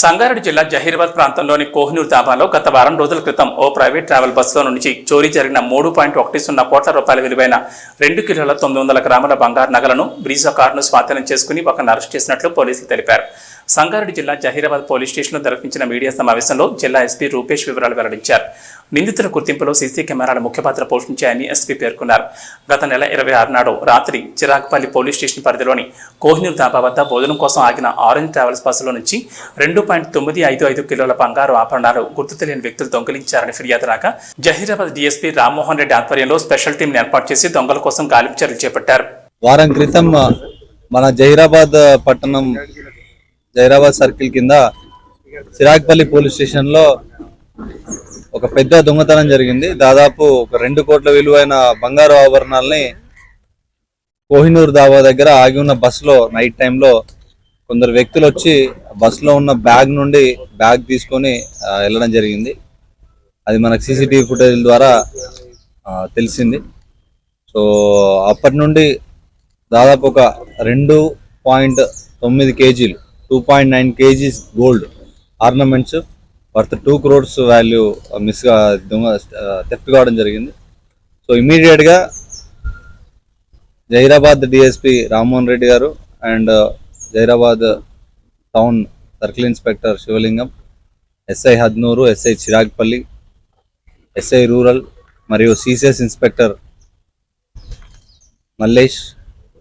సంగారెడ్డి జిల్లా జహీరాబాద్ ప్రాంతంలోని కోహినూర్ దాబాలో గత వారం రోజుల క్రితం ఓ ప్రైవేట్ ట్రావెల్ బస్సులో నుంచి చోరీ జరిగిన మూడు పాయింట్ ఒకటి సున్నా కోట్ల రూపాయల విలువైన రెండు కిలోల తొమ్మిది వందల గ్రాముల బంగారు నగలను బ్రీజా కారును స్వాధీనం చేసుకుని ఒకరిని అరెస్ట్ చేసినట్లు పోలీసులు తెలిపారు. సంగారెడ్డి జిల్లా జహీరాబాద్ పోలీస్ స్టేషన్లో నిర్వహించిన మీడియా సమావేశంలో జిల్లా ఎస్పీ రూపేష్ వివరాలు వెల్లడించారు. నిందితుల గుర్తింపులో సీసీ కెమెరాలు ముఖ్య పాత్ర పోషించాయని ఎస్పీ పేర్కొన్నారు. గత నెల ఇరవై ఆరు నాడు రాత్రి చిరాగ్పల్లి పోలీస్ స్టేషన్ పరిధిలోని కోహినూర్ దాబా వద్ద భోజనం కోసం ఆగిన ఆరెంజ్ ట్రావెల్స్ బస్సులో నుంచి రెండు పాయింట్ తొమ్మిది ఐదు ఐదు కిలోల బంగారు ఆభరణాలు గుర్తు తెలియని వ్యక్తులు దొంగిలించారని ఫిర్యాదు రాగా జహీరాబాద్ డీఎస్పీ రామ్మోహన్ రెడ్డి ఆధ్వర్యంలో స్పెషల్ టీంని ఏర్పాటు చేసి దొంగల కోసం గాలింపు చర్యలు చేపట్టారు. వారం క్రితం మన జహీరాబాద్ పట్టణం జైరాబాద్ సర్కిల్ కింద సిరాగ్పల్లి పోలీస్ స్టేషన్లో ఒక పెద్ద దొంగతనం జరిగింది. దాదాపు ఒక రెండు కోట్ల విలువైన బంగారు ఆభరణాలని కోహినూర్ దాబా దగ్గర ఆగి ఉన్న బస్సులో నైట్ టైంలో కొందరు వ్యక్తులు వచ్చి బస్సులో ఉన్న బ్యాగ్ నుండి బ్యాగ్ తీసుకొని వెళ్ళడం జరిగింది. అది మనకు సీసీటీవీ ఫుటేజ్ ద్వారా తెలిసింది. సో అప్పటి నుండి దాదాపు ఒక రెండు పాయింట్ తొమ్మిది కేజీలు two point nine kgs gold ornaments worth two crores value మిస్గా దొంగ uh, థెఫ్ట్ కావడం జరిగింది. సో ఇమీడియట్గా జైరాబాద్ డిఎస్పి రామ్మోహన్ రెడ్డి గారు and uh, Zaheerabad town circle inspector Shivalingam SI Hadnoor SI Chiragpalli SI rural మరియు CCS inspector Mallesh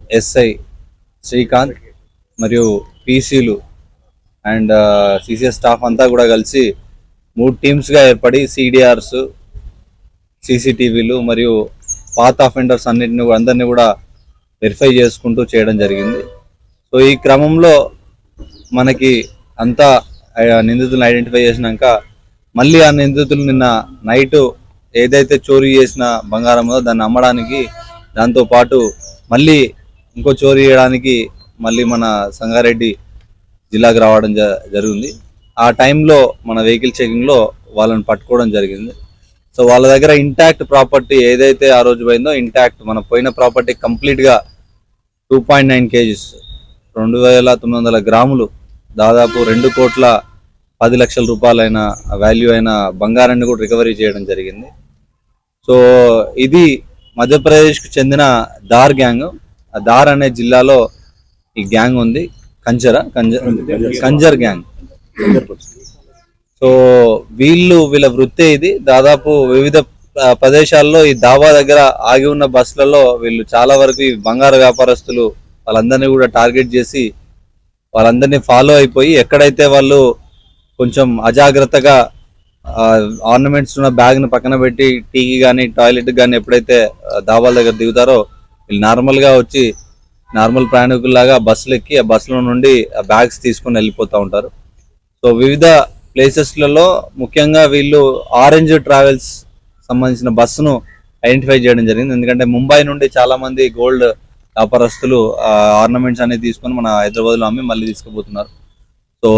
SI Srikanth మరియు పీసీలు and CCS staff అంతా కూడా కలిసి మూడు టీమ్స్గా ఏర్పడి సిడిఆర్స్ సీసీటీవీలు మరియు పాత్ అఫెండర్స్ అన్నింటిని కూడా అందరినీ కూడా వెరిఫై చేసుకుంటూ చేయడం జరిగింది. సో ఈ క్రమంలో మనకి అంతా నిందితులను ఐడెంటిఫై చేసినాక మళ్ళీ ఆ నిందితులు నిన్న నైట్ ఏదైతే చోరీ చేసిన బంగారం ఉందో దాన్ని అమ్మడానికి దాంతో పాటు మళ్ళీ ఇంకో చోరీ చేయడానికి మళ్ళీ మన సంగారెడ్డి జిల్లాకు రావడం జ- జరిగింది. ఆ టైంలో మన వెహికల్ చెకింగ్లో వాళ్ళని పట్టుకోవడం జరిగింది. సో వాళ్ళ దగ్గర ఇంటాక్ట్ ప్రాపర్టీ ఏదైతే ఆ రోజు పోయిందో ఇంటాక్ట్. మన పోయిన ప్రాపర్టీ కంప్లీట్గా టూ పాయింట్ నైన్ కేజీస్ రెండు వేల తొమ్మిది వందల గ్రాములు దాదాపు రెండు కోట్ల పది లక్షల రూపాయలైన వాల్యూ అయిన బంగారాన్ని కూడా రికవరీ చేయడం జరిగింది. సో ఇది మధ్యప్రదేశ్కు చెందిన దార్ గ్యాంగ్. ఆ దార్ అనే జిల్లాలో ఈ గ్యాంగ్ ఉంది. కంజర కంజర్ కంజర్ గ్యాంగ్. సో వీళ్ళు వీళ్ళ వృత్తి ఇది. దాదాపు వివిధ ప్రదేశాల్లో ఈ దాబా దగ్గర ఆగి ఉన్న బస్సులలో వీళ్ళు చాలా వరకు ఈ బంగారు వ్యాపారస్తులు వాళ్ళందరినీ కూడా టార్గెట్ చేసి వాళ్ళందరినీ ఫాలో అయిపోయి ఎక్కడైతే వాళ్ళు కొంచెం అజాగ్రత్తగా ఆర్నమెంట్స్ ఉన్న బ్యాగ్ని పక్కన పెట్టి టీకి కానీ టాయిలెట్ కానీ ఎప్పుడైతే దాబాల దగ్గర దిగుతారో వీళ్ళు నార్మల్గా వచ్చి నార్మల్ ప్రయాణికుల్లాగా బస్సులు ఎక్కి ఆ బస్సులో నుండి ఆ బ్యాగ్స్ తీసుకొని వెళ్ళిపోతూ ఉంటారు. సో వివిధ ప్లేసెస్లలో ముఖ్యంగా వీళ్ళు ఆరెంజ్ ట్రావెల్స్ సంబంధించిన బస్సును ఐడెంటిఫై చేయడం జరిగింది. ఎందుకంటే ముంబై నుండి చాలా మంది గోల్డ్ వ్యాపారస్తులు ఆర్నమెంట్స్ అనేది తీసుకొని మన హైదరాబాద్లో అమ్మి మళ్ళీ తీసుకుపోతున్నారు. సో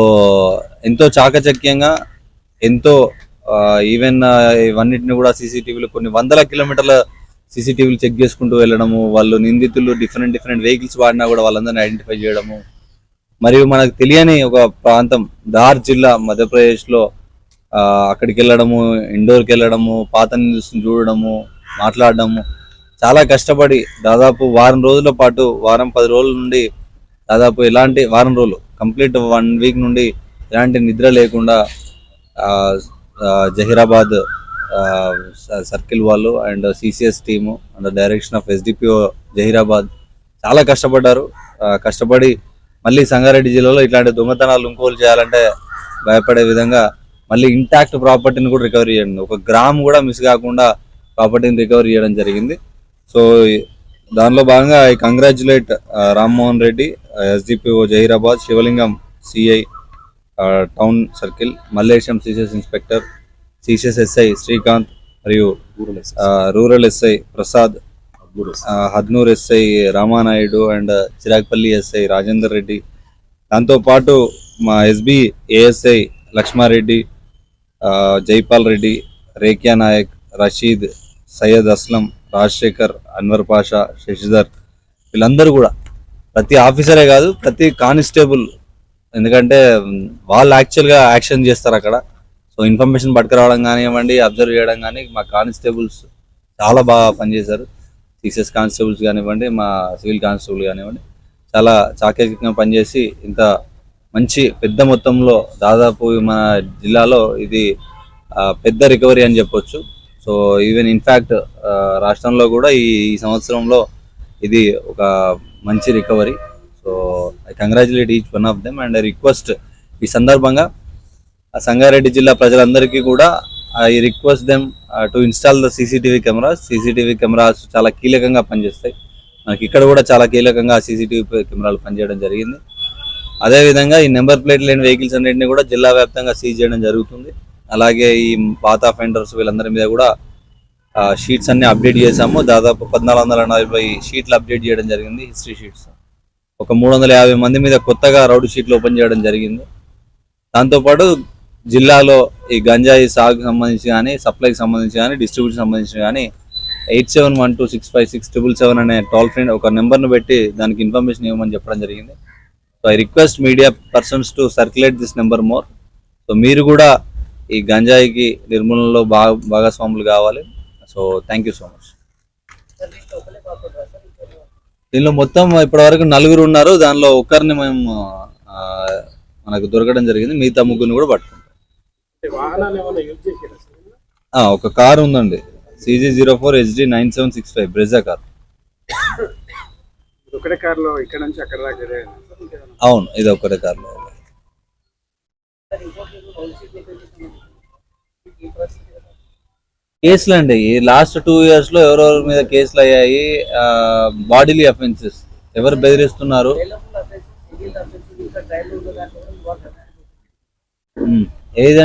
ఎంతో చాకచక్యంగా ఎంతో ఈవెన్ ఇవన్నిటిని కూడా సీసీటీవీలు కొన్ని వందల కిలోమీటర్ల సీసీటీవీలు చెక్ చేసుకుంటూ వెళ్ళడము వాళ్ళు నిందితులు డిఫరెంట్ డిఫరెంట్ వెహికల్స్ వాడినా కూడా వాళ్ళందరినీ ఐడెంటిఫై చేయడము. మరియు మనకు తెలియని ఒక ప్రాంతం దార్ జిల్లా మధ్యప్రదేశ్లో అక్కడికి వెళ్ళడము ఇండోర్కి వెళ్ళడము పాత నిధులను చూడడము మాట్లాడడము. చాలా కష్టపడి దాదాపు వారం రోజుల పాటు వారం పది రోజుల నుండి దాదాపు ఎలాంటి వారం రోజులు కంప్లీట్ వన్ వీక్ నుండి ఎలాంటి నిద్ర లేకుండా జహీరాబాద్ సర్కిల్ వాళ్ళు and CCS team and direction of SDPO Zaheerabad చాలా కష్టపడ్డారు. కష్టపడి మళ్ళీ సంగారెడ్డి జిల్లాలో ఇట్లాంటి దొంగతనాలు ఇంకోలు చేయాలంటే భయపడే విధంగా మళ్ళీ ఇంటాక్ట్ ప్రాపర్టీని కూడా రికవరీ చేయండి. ఒక గ్రామ్ కూడా మిస్ కాకుండా ప్రాపర్టీని రికవరీ చేయడం జరిగింది. సో ఈ- దానిలో భాగంగా I congratulate Rammohan Reddy SDPO Zaheerabad Shivalingam CI town circle Mallesham CCS inspector CCS SI Srikanth మరియు rural SI. Prasad Hadnoor SI Ramanaidu and Chiragpally SI Rajender Reddy. దాంతోపాటు మా ఎస్బి ఏఎస్ఐ లక్ష్మారెడ్డి జైపాల్ రెడ్డి రేఖ్యా నాయక్ రషీద్ సయ్యద్ అస్లం రాజశేఖర్ అన్వర్ పాషా శశిధర్ వీళ్ళందరూ కూడా ప్రతి ఆఫీసరే కాదు ప్రతి కానిస్టేబుల్. ఎందుకంటే వాళ్ళు యాక్చువల్గా యాక్షన్ చేస్తారు అక్కడ. సో ఇన్ఫర్మేషన్ పట్టుకురావడం కానివ్వండి అబ్జర్వ్ చేయడం కానీ మా కానిస్టేబుల్స్ చాలా బాగా పనిచేశారు. సిసిఎస్ కానిస్టేబుల్స్ కానివ్వండి మా సివిల్ కానిస్టేబుల్ కానివ్వండి చాలా చాకచక్యంగా పనిచేసి ఇంత మంచి పెద్ద మొత్తంలో దాదాపు మన జిల్లాలో ఇది పెద్ద రికవరీ అని చెప్పొచ్చు. సో ఈవెన్ ఇన్ఫ్యాక్ట్ రాష్ట్రంలో కూడా ఈ ఈ సంవత్సరంలో ఇది ఒక మంచి recovery so I congratulate each one of them and I request ఈ సందర్భంగా సంగారెడ్డి జిల్లా ప్రజలందరికీ కూడా I request them to install the CCTV cameras CCTV cameras చాలా కీలకంగా పనిచేస్తాయి. మనకి ఇక్కడ కూడా చాలా కీలకంగా సీసీటీవీ కెమెరాలు పనిచేయడం జరిగింది. అదేవిధంగా ఈ నెంబర్ ప్లేట్ లేని వెహికల్స్ అన్నింటినీ కూడా జిల్లా వ్యాప్తంగా సీజ్ చేయడం జరుగుతుంది. అలాగే ఈ పాత ఫెండర్స్ వీళ్ళందరి మీద కూడా షీట్స్ అన్ని అప్డేట్ చేశాము. దాదాపు పద్నాలుగు వందల నలభై షీట్లు అప్డేట్ చేయడం జరిగింది హిస్టరీ షీట్స్ ఒక మూడు వందల యాభై మంది మీద కొత్తగా రౌడ్ షీట్లు ఓపెన్ చేయడం జరిగింది. దాంతోపాటు జిల్లాలో ఈ గంజాయి సాగుకు సంబంధించి కానీ సప్లైకి సంబంధించి కానీ డిస్ట్రిబ్యూషన్ సంబంధించి కానీ eight seven one two six five six triple seven అనే టోల్ ఫ్రీ ఒక నెంబర్ను పెట్టి దానికి ఇన్ఫర్మేషన్ ఇవ్వమని చెప్పడం జరిగింది. So I request media persons to circulate this number more so మీరు కూడా ఈ గంజాయికి నిర్మూలనలో భాగ భాగస్వాములు కావాలి. So thank you so much దీనిలో మొత్తం ఇప్పటివరకు నలుగురు ఉన్నారు. దానిలో ఒక్కరిని మేము మనకు దొరకడం జరిగింది. మిగతా ముగ్గురిని కూడా పట్టుకున్నాం. ఒక కార్ ఉందండి. CG zero four HD nine seven six five Brezza car. ఇది ఒకటే కార్లో ఇక్కడ నుంచి అక్కడ దాకా? అవును ఇది ఒక్కటే కార్లో కేసులు అండి ఈ లాస్ట్ టూ ఇయర్స్లో ఎవరెవరి మీద కేసులు అయ్యాయి బాడీలీ అఫెన్సెస్. ఎవరు బెదిరిస్తున్నారు? ఏదంటే